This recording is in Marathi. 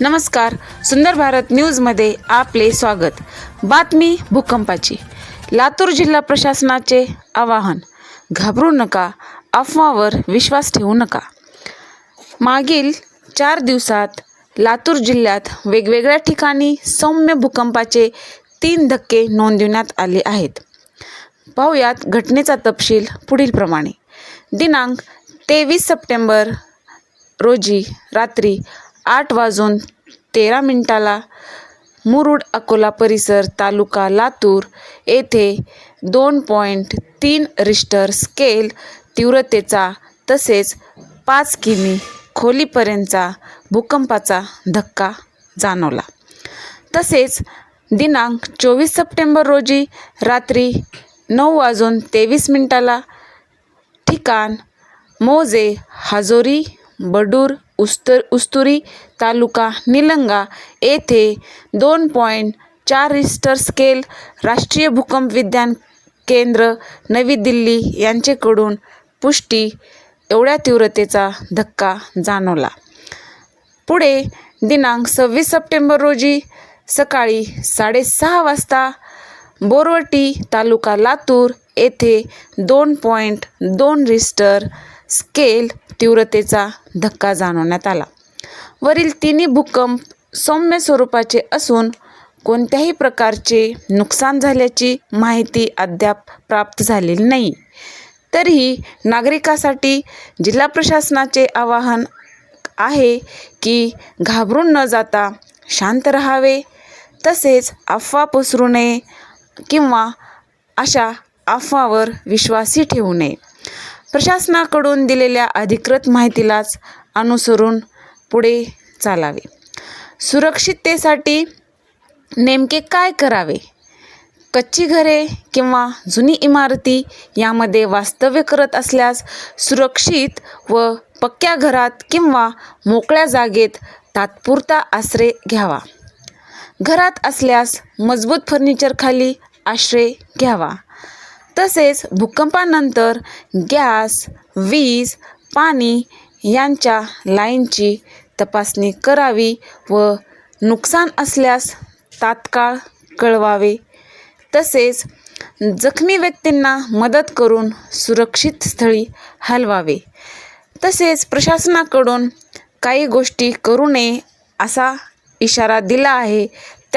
नमस्कार. सुंदर भारत न्यूजमध्ये आपले स्वागत. बातमी भूकंपाची. लातूर जिल्हा प्रशासनाचे आवाहन. घाबरू नका अफवावर विश्वास ठेवू नका. मागील चार दिवसात लातूर जिल्ह्यात वेगवेगळ्या ठिकाणी सौम्य भूकंपाचे तीन धक्के नोंदविण्यात आले आहेत. पाहुयात घटनेचा तपशील पुढीलप्रमाणे दिनांक तेवीस सप्टेंबर रोजी रात्री आठ वाजून तेरा मिनिटाला मुरुड अकोला परिसर तालुका लातूर येथे दोन पॉईंट तीन रिश्टर स्केल तीव्रतेचा तसेच पाच किमी खोलीपर्यंतचा भूकंपाचा धक्का जाणवला. तसेच दिनांक चोवीस सप्टेंबर रोजी रात्री नऊ वाजून तेवीस मिनिटाला ठिकाण मोजे हाजोरी बडूर उस्तर उस्तुरी तालुका निलंगा येथे दोन पॉईंट चार रिस्टर स्केल राष्ट्रीय भूकंप विज्ञान केंद्र नवी दिल्ली यांचेकडून पुष्टी एवढ्या तीव्रतेचा धक्का जाणवला. पुढे दिनांक सव्वीस सप्टेंबर रोजी सकाळी साडेसहा वाजता बोरवटी तालुका लातूर येथे दोन पॉईंट दोन रिस्टर स्केल तीव्रतेचा धक्का जाणवण्यात आला. वरील तिन्ही भूकंप सौम्य स्वरूपाचे असून कोणत्याही प्रकारचे नुकसान झाल्याची माहिती अद्याप प्राप्त झालेली नाही. तरीही नागरिकासाठी जिल्हा प्रशासनाचे आवाहन आहे की घाबरून न जाता शांत राहावे तसेच अफवा पसरू नये किंवा अशा अफवावर विश्वासही ठेवू नये. प्रशासनाकडून दिलेल्या अधिकृत माहितीलाच अनुसरून पुढे चालावे. सुरक्षिततेसाठी नेमके काय करावे? कच्ची घरे किंवा जुनी इमारती यामध्ये वास्तव्य करत असल्यास सुरक्षित व पक्क्या घरात किंवा मोकळ्या जागेत तात्पुरता आश्रय घ्यावा. घरात असल्यास मजबूत फर्निचरखाली आश्रय घ्यावा. तसेच भूकंपानंतर गॅस वीज पाणी यांच्या लाईनची तपासणी करावी व नुकसान असल्यास तात्काळ कळवावे. तसेच जखमी व्यक्तींना मदत करून सुरक्षित स्थळी हलवावे. तसेच प्रशासनाकडून काही गोष्टी करू नये असा इशारा दिला आहे.